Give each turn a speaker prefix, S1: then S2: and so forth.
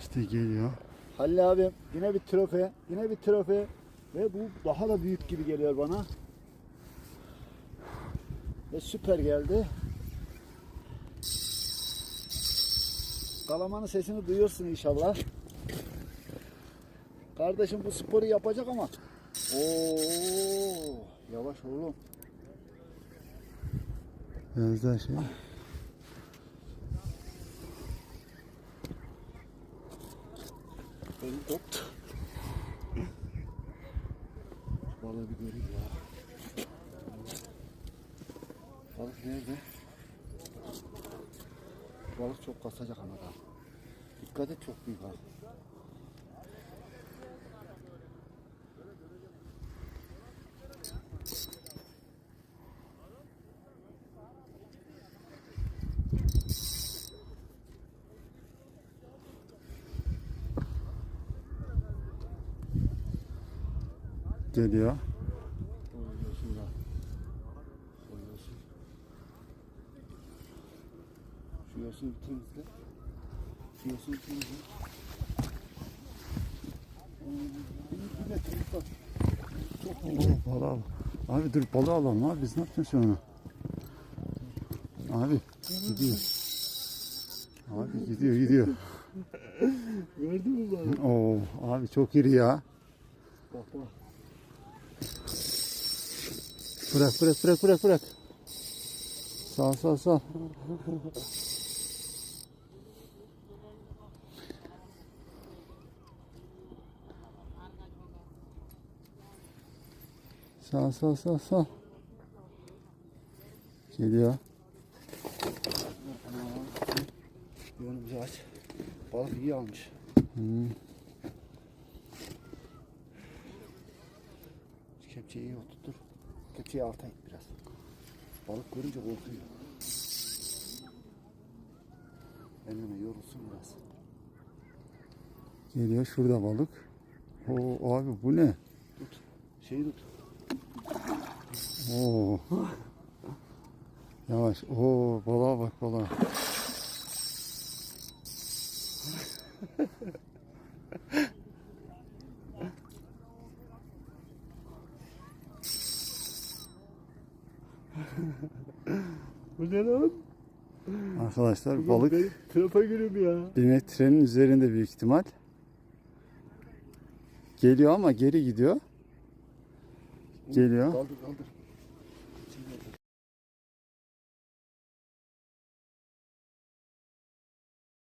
S1: İşte geliyor.
S2: Halil abim yine bir trofe, yine bir trofe ve bu daha da büyük gibi geliyor bana. Ve süper geldi. Kalamanın sesini duyuyorsun inşallah. Kardeşim bu sporu yapacak ama. Oo, yavaş oğlum.
S1: Daha şey.
S2: Beni koptu. Balığı bir göreyim ya. Balık nerede? Balık çok kasacak ama da. Dikkat et çok büyük ha.
S1: Geliyor.
S2: Şu yosunu bir temizle. Şu yosunu bir temizle. Bir- metre bak. Çok.
S1: Oo, balığı al. Abi dur balığı alalım abi. Biz ne yapacağız onu? Abi gidiyor. Abi gidiyor gidiyor.
S2: Gördün mü balığı?
S1: Oo abi çok iri ya.
S2: Bak bak.
S1: Bırak bırak bırak bırak bırak. Sağ sağ sağ. Sağ sağ sağ sağ. Geliyor.
S2: Yönümüzü aç. Balık iyi almış.
S1: Hmm.
S2: Kepçeyi iyi oturtur. Kepçeyi alta it biraz. Balık görünce korkuyor. Elime yorulsun biraz.
S1: Geliyor şurada balık. Oo abi bu ne?
S2: Tut. Şeyi tut.
S1: Oo. Yavaş. Oo balığa bak balığa.
S2: Bu ne lan?
S1: Arkadaşlar balık
S2: Trapa gülüm ya.
S1: bir metrenin üzerinde büyük ihtimal. Geliyor ama geri gidiyor. Geliyor.
S2: Kaldır kaldır.